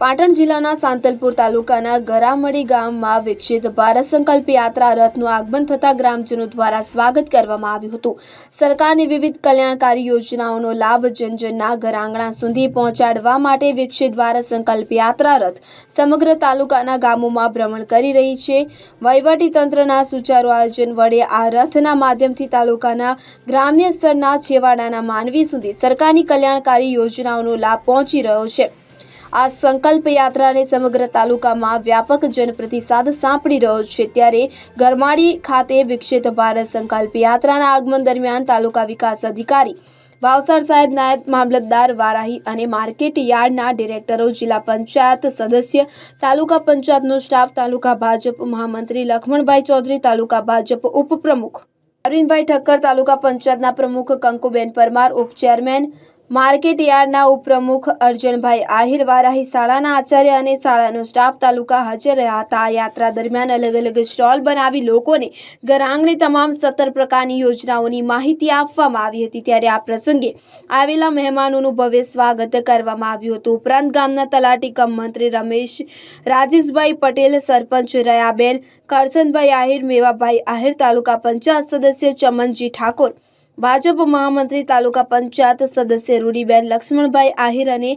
પાટણ જિલ્લાના સાંતલપુર તાલુકાના ગરામડી ગામમાં વિકસિત ભારત સંકલ્પ યાત્રા રથનું આગમન થતા ગ્રામજનો દ્વારા સ્વાગત કરવામાં આવ્યું હતું. સરકારની વિવિધ કલ્યાણકારી યોજનાઓનો લાભ જનજનના ઘરઆંગણા સુધી પહોંચાડવા માટે વિકસિત ભારત સંકલ્પ યાત્રા રથ સમગ્ર તાલુકાના ગામોમાં ભ્રમણ કરી રહી છે. તંત્રના સુચારુ આયોજન વડે આ રથના માધ્યમથી તાલુકાના ગ્રામ્ય સ્તરના છેવાડાના માનવી સુધી સરકારની કલ્યાણકારી યોજનાઓનો લાભ પહોંચી રહ્યો છે. આ સંકલ્પ યાત્રાને સમગ્ર તાલુકામાં વ્યાપક જનપ્રતિસાદ સાંપડી રહ્યો છે. ત્યારે ગરમાડી ખાતે વિકસિત ભારત સંકલ્પ યાત્રાના આગમન દરમિયાન તાલુકા વિકાસ અધિકારી ભાવસાર સાહેબ નાયબ મામલતદાર વારાહી અને માર્કેટ યાર્ડના ડિરેક્ટરો, જિલ્લા પંચાયત સદસ્ય, તાલુકા પંચાયતનો સ્ટાફ, તાલુકા ભાજપ મહામંત્રી લખમણભાઈ ચૌધરી, તાલુકા ભાજપ ઉપપ્રમુખ અરવિંદભાઈ ઠક્કર, તાલુકા પંચાયતના પ્રમુખ કંકુબેન પરમાર ઉપચેરમેન માર્કેટ યાર્ડના ઉપપ્રમુખ અર્જણભાઈ આહિર વારાહી શાળાના આચાર્ય અને શાળાનો સ્ટાફ તાલુકા હાજર રહ્યા હતા. યાત્રા દરમિયાન અલગ અલગ સ્ટોલ બનાવી લોકોને ઘરઆંગણે તમામ સત્તર પ્રકારની યોજનાઓની માહિતી આપવામાં આવી હતી. ત્યારે આ પ્રસંગે આવેલા મહેમાનોનું ભવ્ય સ્વાગત કરવામાં આવ્યું હતું. ઉપરાંત ગામના તલાટી કમ મંત્રી રમેશ રાજેશભાઈ પટેલ, સરપંચ રયાબેન કરસનભાઈ આહિર, મેવાભાઈ આહિર, તાલુકા પંચાયત સદસ્ય ચમનજી ઠાકોર ભાજપ મહામંત્રી તાલુકા પંચાયત સદસ્ય રૂડીબેન લક્ષ્મણભાઈ આહિર અને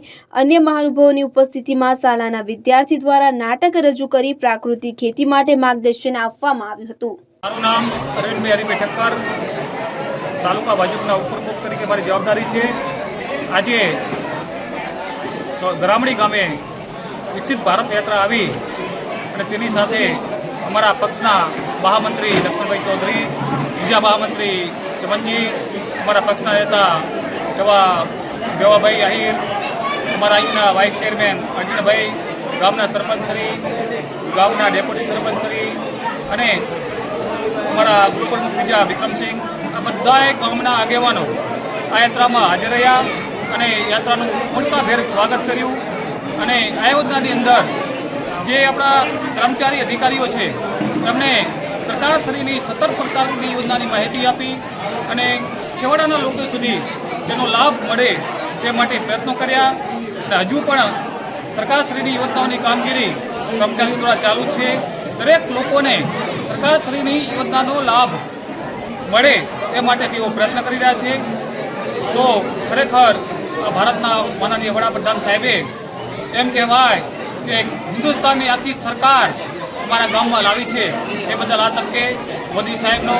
અન્ય મહાનુભાવોની ઉપસ્થિતિમાં શાળાના વિદ્યાર્થી દ્વારા નાટક રજૂ કરી પ્રાકૃતિક ખેતી માટે માર્ગદર્શન આપવામાં આવ્યું હતું. મારું નામ અરવિંદ હરિભાઈ ઠક્કર તાલુકા ભાજપના ઉપપ્રમુખ તરીકે મારી જવાબદારી છે. આજે ગરામડી ગામે વિકસિત ભારત યાત્રા આવી અને તેની સાથે અમારા પક્ષના મહામંત્રી લક્ષ્મણભાઈ ચૌધરી, બીજા મહામંત્રી ચમનજી, અમારા પક્ષના નેતા એવા બેવાભાઈ આહિર, અમારા અહીંના વાઇસ ચેરમેન અર્જુનભાઈ, ગામના સરપંચશ્રી ગામના ડેપ્યુટી સરપંચશ્રી અને અમારા ઉપપ્રમુખ બીજા વિક્રમસિંહ, આ બધાએ ગામના આગેવાનો આ યાત્રામાં હાજર રહ્યા અને યાત્રાનું ઉમળકાભેર સ્વાગત કર્યું અને આ યોજનાની અંદર જે આપણા કર્મચારી અધિકારીઓ છે, એમને સરકારશ્રીની સત્તર પ્રકારની યોજનાની માહિતી આપી અને છેવાડાના લોકો સુધી તેનો લાભ મળે તે માટે પ્રયત્નો કર્યા. અને હજુ પણ સરકારશ્રીની યોજનાઓની કામગીરી કર્મચારીઓ દ્વારા ચાલુ છે. દરેક લોકોને સરકારશ્રીની યોજનાનો લાભ મળે તે માટે તેઓ પ્રયત્ન કરી રહ્યા છે. તો ખરેખર ભારતના માનનીય વડાપ્રધાન સાહેબે એમ કહેવાય કે હિન્દુસ્તાનની આખી સરકાર અમારા ગામમાં લાવી છે એ બદલ આ તબકે મોદી સાહેબનો,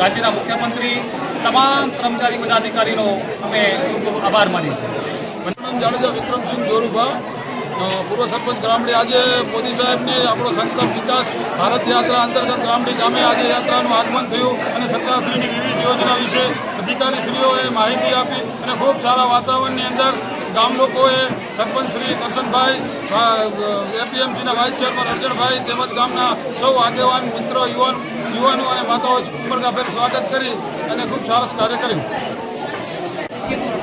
રાજ્યના મુખ્યમંત્રી, તમામ કર્મચારી પદાધિકારીનો અમે ખૂબ ખૂબ આભાર માનીએ છીએ. જાડેજા વિક્રમસિંહ જોરુભા પૂર્વ સરપંચ ગ્રામડી આજે મોદી સાહેબની આપણો સંકલ્પ, વિકાસ, ભારત યાત્રા અંતર્ગત ગ્રામડી ગામે આજે યાત્રાનું આગમન થયું અને સરકારશ્રીની વિવિધ યોજના વિશે અધિકારીશ્રીઓએ માહિતી આપી અને ખૂબ સારા વાતાવરણની અંદર ગામ લોકોએ સરપંચ શ્રી કરશનભાઈ એપીએમસીના વાઇસ ચેરમેન અર્જણભાઈ તેમજ ગામના સૌ આગેવાન, મિત્રો, યુવાન, યુવાનો અને માતાઓ ઉમરગાભેર સ્વાગત કરી અને ખૂબ સરસ કાર્ય કર્યું.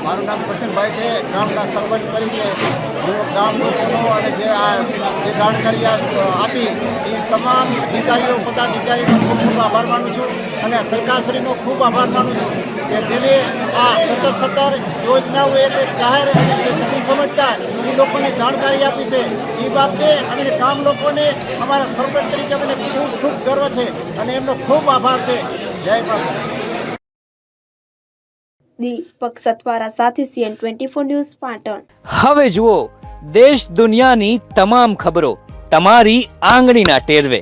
મારું નામ કરશનભાઈ છે. ગામના સરપંચ તરીકે હું ગામ લોકોનો અને જે આ જે જાણકારી આપી, એ તમામ અધિકારીઓ, પદાધિકારીનો ખૂબ ખૂબ આભાર માનું છું અને સરકારશ્રીનો ખૂબ આભાર માનું છું કે જેને આ સતત સત્તર યોજનાઓ એક જાહેર અને જે નથી સમજતા એ લોકોને જાણકારી આપી છે. એ બાબતે અને ગામ લોકોને અમારા સરપંચ તરીકે અમને ખૂબ ખૂબ ગર્વ છે અને એમનો ખૂબ આભાર છે. જય માતા દીપક સતવારા સાથે CN twenty four news Patan. હવે જુઓ દેશ દુનિયાની તમામ ખબરો તમારી આંગળીના ટેરવે.